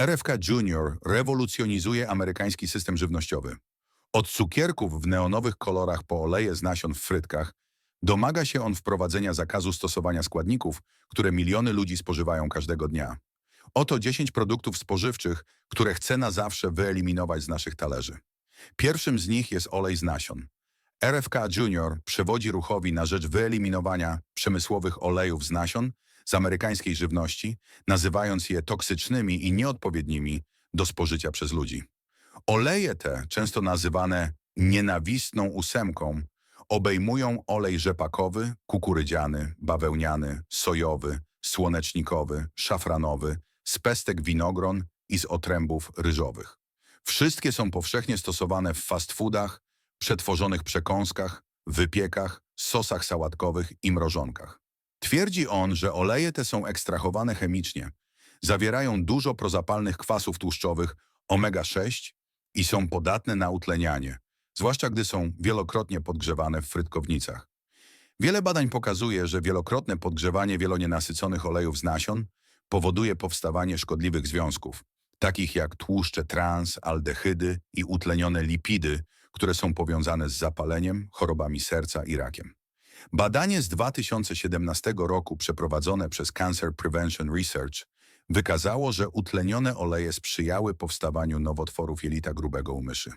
RFK Junior rewolucjonizuje amerykański system żywnościowy. Od cukierków w neonowych kolorach po oleje z nasion w frytkach domaga się on wprowadzenia zakazu stosowania składników, które miliony ludzi spożywają każdego dnia. Oto 10 produktów spożywczych, które chce na zawsze wyeliminować z naszych talerzy. Pierwszym z nich jest olej z nasion. RFK Junior przewodzi ruchowi na rzecz wyeliminowania przemysłowych olejów z nasion z amerykańskiej żywności, nazywając je toksycznymi i nieodpowiednimi do spożycia przez ludzi. Oleje te, często nazywane nienawistną ósemką, obejmują olej rzepakowy, kukurydziany, bawełniany, sojowy, słonecznikowy, szafranowy, z pestek winogron i z otrębów ryżowych. Wszystkie są powszechnie stosowane w fast foodach, przetworzonych przekąskach, wypiekach, sosach sałatkowych i mrożonkach. Twierdzi on, że oleje te są ekstrahowane chemicznie, zawierają dużo prozapalnych kwasów tłuszczowych omega-6 i są podatne na utlenianie, zwłaszcza gdy są wielokrotnie podgrzewane w frytkownicach. Wiele badań pokazuje, że wielokrotne podgrzewanie wielonienasyconych olejów z nasion powoduje powstawanie szkodliwych związków, takich jak tłuszcze trans, aldehydy i utlenione lipidy, które są powiązane z zapaleniem, chorobami serca i rakiem. Badanie z 2017 roku przeprowadzone przez Cancer Prevention Research wykazało, że utlenione oleje sprzyjały powstawaniu nowotworów jelita grubego u myszy.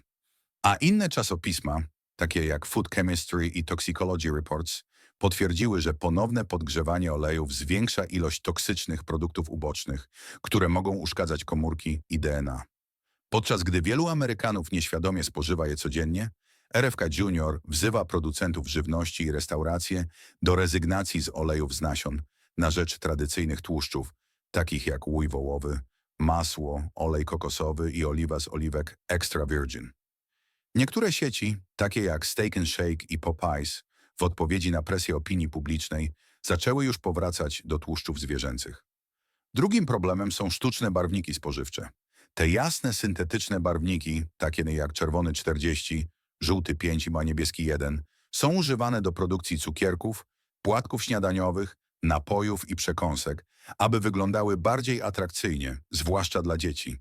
A inne czasopisma, takie jak Food Chemistry i Toxicology Reports, potwierdziły, że ponowne podgrzewanie olejów zwiększa ilość toksycznych produktów ubocznych, które mogą uszkadzać komórki i DNA. Podczas gdy wielu Amerykanów nieświadomie spożywa je codziennie, RFK Junior wzywa producentów żywności i restauracje do rezygnacji z olejów z nasion na rzecz tradycyjnych tłuszczów, takich jak łój wołowy, masło, olej kokosowy i oliwa z oliwek extra virgin. Niektóre sieci, takie jak Steak and Shake i Popeyes, w odpowiedzi na presję opinii publicznej, zaczęły już powracać do tłuszczów zwierzęcych. Drugim problemem są sztuczne barwniki spożywcze. Te jasne, syntetyczne barwniki, takie jak czerwony 40, żółty 5 i ma niebieski 1, są używane do produkcji cukierków, płatków śniadaniowych, napojów i przekąsek, aby wyglądały bardziej atrakcyjnie, zwłaszcza dla dzieci.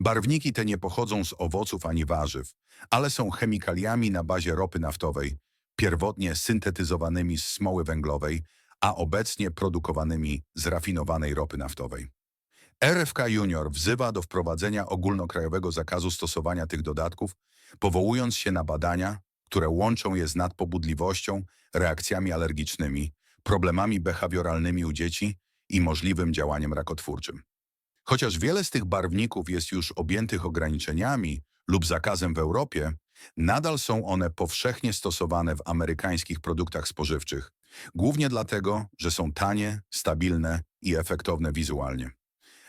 Barwniki te nie pochodzą z owoców ani warzyw, ale są chemikaliami na bazie ropy naftowej, pierwotnie syntetyzowanymi z smoły węglowej, a obecnie produkowanymi z rafinowanej ropy naftowej. RFK Junior wzywa do wprowadzenia ogólnokrajowego zakazu stosowania tych dodatków, powołując się na badania, które łączą je z nadpobudliwością, reakcjami alergicznymi, problemami behawioralnymi u dzieci i możliwym działaniem rakotwórczym. Chociaż wiele z tych barwników jest już objętych ograniczeniami lub zakazem w Europie, nadal są one powszechnie stosowane w amerykańskich produktach spożywczych, głównie dlatego, że są tanie, stabilne i efektowne wizualnie.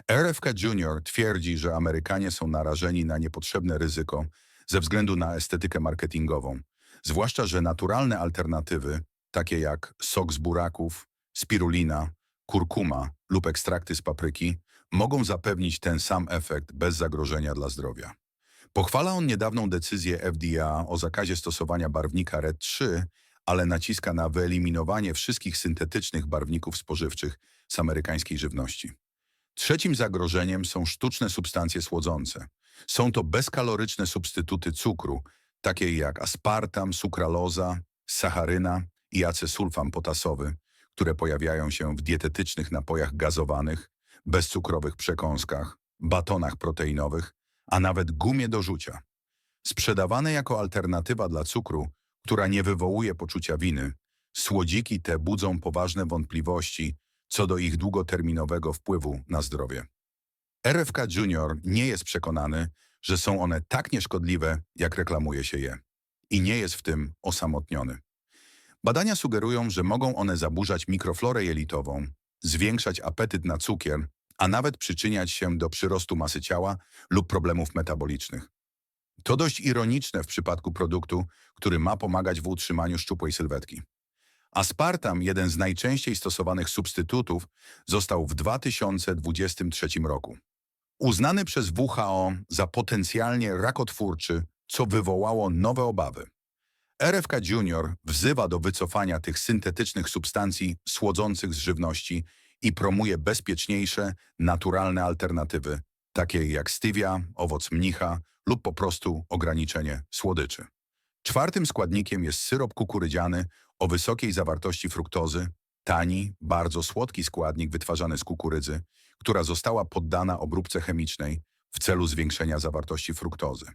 RFK Junior twierdzi, że Amerykanie są narażeni na niepotrzebne ryzyko ze względu na estetykę marketingową, zwłaszcza, że naturalne alternatywy, takie jak sok z buraków, spirulina, kurkuma lub ekstrakty z papryki, mogą zapewnić ten sam efekt bez zagrożenia dla zdrowia. Pochwala on niedawną decyzję FDA o zakazie stosowania barwnika RED 3, ale naciska na wyeliminowanie wszystkich syntetycznych barwników spożywczych z amerykańskiej żywności. Trzecim zagrożeniem są sztuczne substancje słodzące. Są to bezkaloryczne substytuty cukru, takie jak aspartam, sukraloza, sacharyna i acesulfam potasowy, które pojawiają się w dietetycznych napojach gazowanych, bezcukrowych przekąskach, batonach proteinowych, a nawet gumie do rzucia. Sprzedawane jako alternatywa dla cukru, która nie wywołuje poczucia winy, słodziki te budzą poważne wątpliwości co do ich długoterminowego wpływu na zdrowie. RFK Junior nie jest przekonany, że są one tak nieszkodliwe, jak reklamuje się je. I nie jest w tym osamotniony. Badania sugerują, że mogą one zaburzać mikroflorę jelitową, zwiększać apetyt na cukier, a nawet przyczyniać się do przyrostu masy ciała lub problemów metabolicznych. To dość ironiczne w przypadku produktu, który ma pomagać w utrzymaniu szczupłej sylwetki. Aspartam, jeden z najczęściej stosowanych substytutów, został w 2023 roku. Uznany przez WHO za potencjalnie rakotwórczy, co wywołało nowe obawy. RFK Junior wzywa do wycofania tych syntetycznych substancji słodzących z żywności i promuje bezpieczniejsze, naturalne alternatywy, takie jak stevia, owoc mnicha lub po prostu ograniczenie słodyczy. Czwartym składnikiem jest syrop kukurydziany o wysokiej zawartości fruktozy, tani, bardzo słodki składnik wytwarzany z kukurydzy, która została poddana obróbce chemicznej w celu zwiększenia zawartości fruktozy.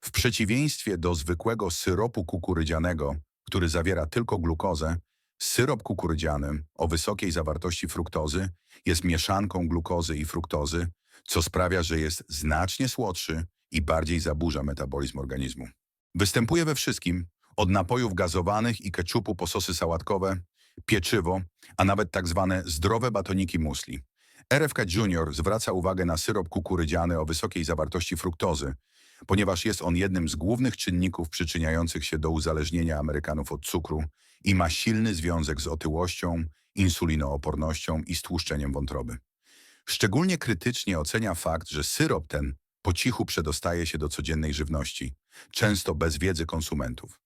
W przeciwieństwie do zwykłego syropu kukurydzianego, który zawiera tylko glukozę, syrop kukurydziany o wysokiej zawartości fruktozy jest mieszanką glukozy i fruktozy, co sprawia, że jest znacznie słodszy i bardziej zaburza metabolizm organizmu. Występuje we wszystkim, od napojów gazowanych i keczupu po sosy sałatkowe, pieczywo, a nawet tak zwane zdrowe batoniki musli. RFK Junior zwraca uwagę na syrop kukurydziany o wysokiej zawartości fruktozy, ponieważ jest on jednym z głównych czynników przyczyniających się do uzależnienia Amerykanów od cukru i ma silny związek z otyłością, insulinoopornością i stłuszczeniem wątroby. Szczególnie krytycznie ocenia fakt, że syrop ten po cichu przedostaje się do codziennej żywności, często bez wiedzy konsumentów.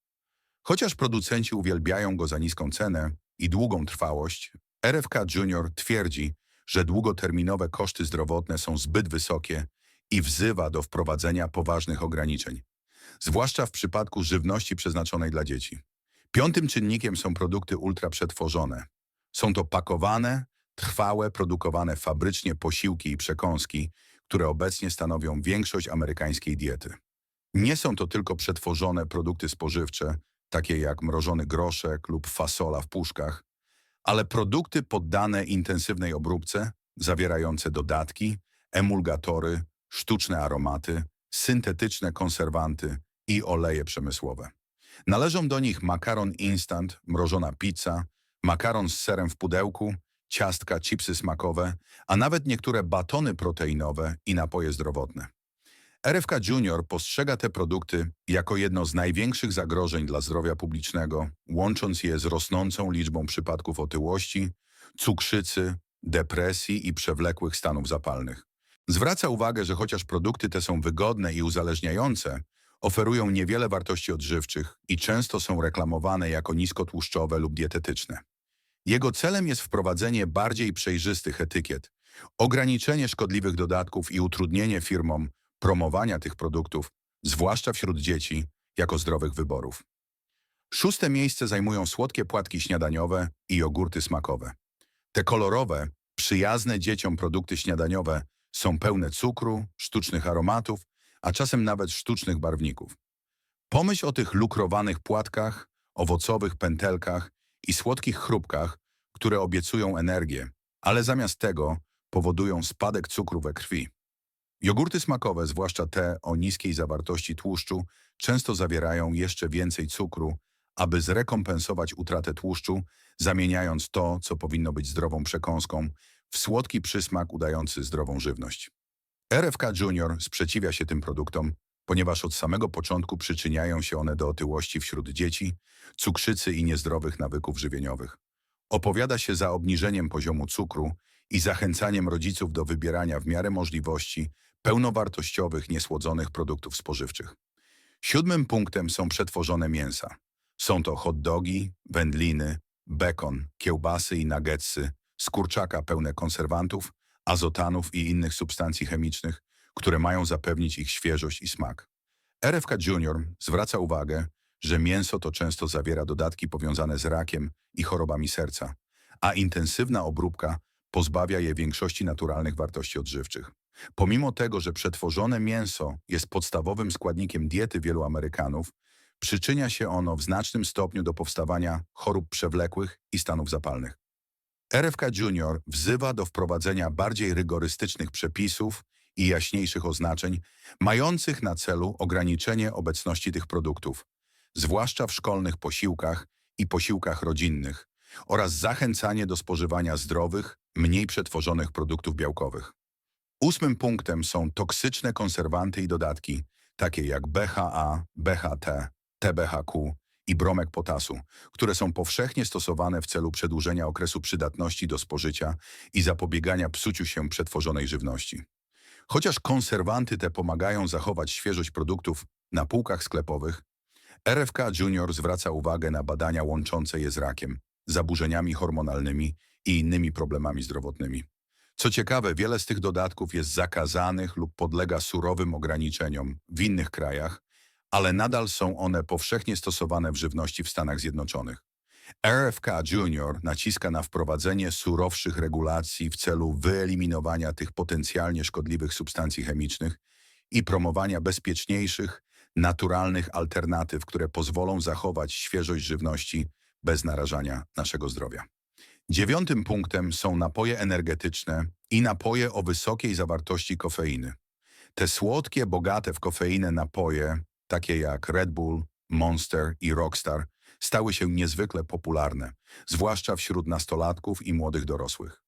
Chociaż producenci uwielbiają go za niską cenę i długą trwałość, RFK Junior twierdzi, że długoterminowe koszty zdrowotne są zbyt wysokie i wzywa do wprowadzenia poważnych ograniczeń, zwłaszcza w przypadku żywności przeznaczonej dla dzieci. Piątym czynnikiem są produkty ultraprzetworzone. Są to pakowane, trwałe, produkowane fabrycznie posiłki i przekąski, które obecnie stanowią większość amerykańskiej diety. Nie są to tylko przetworzone produkty spożywcze, takie jak mrożony groszek lub fasola w puszkach, ale produkty poddane intensywnej obróbce, zawierające dodatki, emulgatory, sztuczne aromaty, syntetyczne konserwanty i oleje przemysłowe. Należą do nich makaron instant, mrożona pizza, makaron z serem w pudełku, ciastka, chipsy smakowe, a nawet niektóre batony proteinowe i napoje zdrowotne. RFK Junior postrzega te produkty jako jedno z największych zagrożeń dla zdrowia publicznego, łącząc je z rosnącą liczbą przypadków otyłości, cukrzycy, depresji i przewlekłych stanów zapalnych. Zwraca uwagę, że chociaż produkty te są wygodne i uzależniające, oferują niewiele wartości odżywczych i często są reklamowane jako niskotłuszczowe lub dietetyczne. Jego celem jest wprowadzenie bardziej przejrzystych etykiet, ograniczenie szkodliwych dodatków i utrudnienie firmom promowania tych produktów, zwłaszcza wśród dzieci, jako zdrowych wyborów. Szóste miejsce zajmują słodkie płatki śniadaniowe i jogurty smakowe. Te kolorowe, przyjazne dzieciom produkty śniadaniowe są pełne cukru, sztucznych aromatów, a czasem nawet sztucznych barwników. Pomyśl o tych lukrowanych płatkach, owocowych pętelkach i słodkich chrupkach, które obiecują energię, ale zamiast tego powodują spadek cukru we krwi. Jogurty smakowe, zwłaszcza te o niskiej zawartości tłuszczu, często zawierają jeszcze więcej cukru, aby zrekompensować utratę tłuszczu, zamieniając to, co powinno być zdrową przekąską, w słodki przysmak udający zdrową żywność. RFK Junior sprzeciwia się tym produktom, ponieważ od samego początku przyczyniają się one do otyłości wśród dzieci, cukrzycy i niezdrowych nawyków żywieniowych. Opowiada się za obniżeniem poziomu cukru i zachęcaniem rodziców do wybierania w miarę możliwości pełnowartościowych, niesłodzonych produktów spożywczych. Siódmym punktem są przetworzone mięsa. Są to hot dogi, wędliny, bekon, kiełbasy i nuggetsy, z kurczaka pełne konserwantów, azotanów i innych substancji chemicznych, które mają zapewnić ich świeżość i smak. RFK Junior zwraca uwagę, że mięso to często zawiera dodatki powiązane z rakiem i chorobami serca, a intensywna obróbka pozbawia je większości naturalnych wartości odżywczych. Pomimo tego, że przetworzone mięso jest podstawowym składnikiem diety wielu Amerykanów, przyczynia się ono w znacznym stopniu do powstawania chorób przewlekłych i stanów zapalnych. RFK Junior wzywa do wprowadzenia bardziej rygorystycznych przepisów i jaśniejszych oznaczeń, mających na celu ograniczenie obecności tych produktów, zwłaszcza w szkolnych posiłkach i posiłkach rodzinnych, oraz zachęcanie do spożywania zdrowych, mniej przetworzonych produktów białkowych. Ósmym punktem są toksyczne konserwanty i dodatki, takie jak BHA, BHT, TBHQ i bromek potasu, które są powszechnie stosowane w celu przedłużenia okresu przydatności do spożycia i zapobiegania psuciu się przetworzonej żywności. Chociaż konserwanty te pomagają zachować świeżość produktów na półkach sklepowych, RFK Junior zwraca uwagę na badania łączące je z rakiem, zaburzeniami hormonalnymi i innymi problemami zdrowotnymi. Co ciekawe, wiele z tych dodatków jest zakazanych lub podlega surowym ograniczeniom w innych krajach, ale nadal są one powszechnie stosowane w żywności w Stanach Zjednoczonych. RFK Junior naciska na wprowadzenie surowszych regulacji w celu wyeliminowania tych potencjalnie szkodliwych substancji chemicznych i promowania bezpieczniejszych, naturalnych alternatyw, które pozwolą zachować świeżość żywności bez narażania naszego zdrowia. Dziewiątym punktem są napoje energetyczne i napoje o wysokiej zawartości kofeiny. Te słodkie, bogate w kofeinę napoje, takie jak Red Bull, Monster i Rockstar, stały się niezwykle popularne, zwłaszcza wśród nastolatków i młodych dorosłych.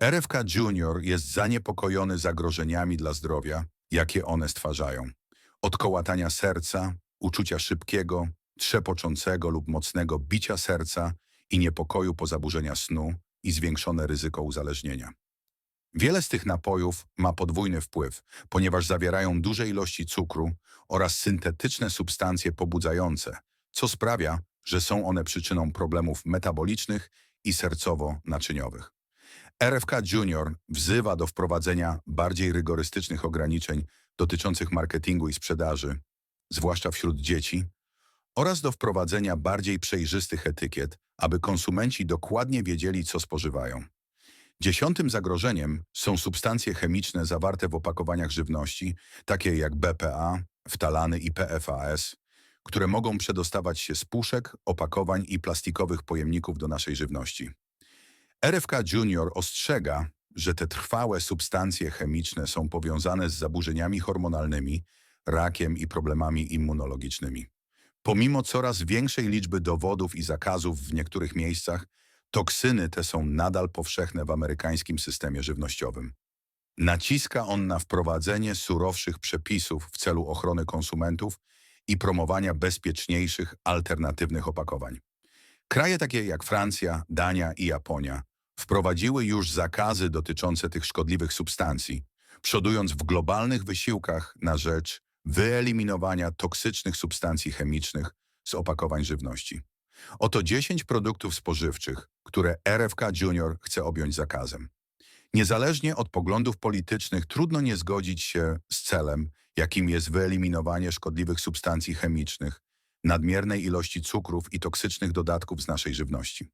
RFK Junior jest zaniepokojony zagrożeniami dla zdrowia, jakie one stwarzają. Od kołatania serca, uczucia szybkiego, trzepoczącego lub mocnego bicia serca i niepokoju po zaburzenia snu i zwiększone ryzyko uzależnienia. Wiele z tych napojów ma podwójny wpływ, ponieważ zawierają duże ilości cukru oraz syntetyczne substancje pobudzające, co sprawia, że są one przyczyną problemów metabolicznych i sercowo-naczyniowych. RFK Junior wzywa do wprowadzenia bardziej rygorystycznych ograniczeń dotyczących marketingu i sprzedaży, zwłaszcza wśród dzieci, oraz do wprowadzenia bardziej przejrzystych etykiet, aby konsumenci dokładnie wiedzieli, co spożywają. Dziesiątym zagrożeniem są substancje chemiczne zawarte w opakowaniach żywności, takie jak BPA, ftalany i PFAS, które mogą przedostawać się z puszek, opakowań i plastikowych pojemników do naszej żywności. RFK Junior ostrzega, że te trwałe substancje chemiczne są powiązane z zaburzeniami hormonalnymi, rakiem i problemami immunologicznymi. Pomimo coraz większej liczby dowodów i zakazów w niektórych miejscach, toksyny te są nadal powszechne w amerykańskim systemie żywnościowym. Naciska on na wprowadzenie surowszych przepisów w celu ochrony konsumentów i promowania bezpieczniejszych, alternatywnych opakowań. Kraje takie jak Francja, Dania i Japonia wprowadziły już zakazy dotyczące tych szkodliwych substancji, przodując w globalnych wysiłkach na rzecz wyeliminowania toksycznych substancji chemicznych z opakowań żywności. Oto 10 produktów spożywczych, które RFK Junior chce objąć zakazem. Niezależnie od poglądów politycznych trudno nie zgodzić się z celem, jakim jest wyeliminowanie szkodliwych substancji chemicznych, nadmiernej ilości cukrów i toksycznych dodatków z naszej żywności.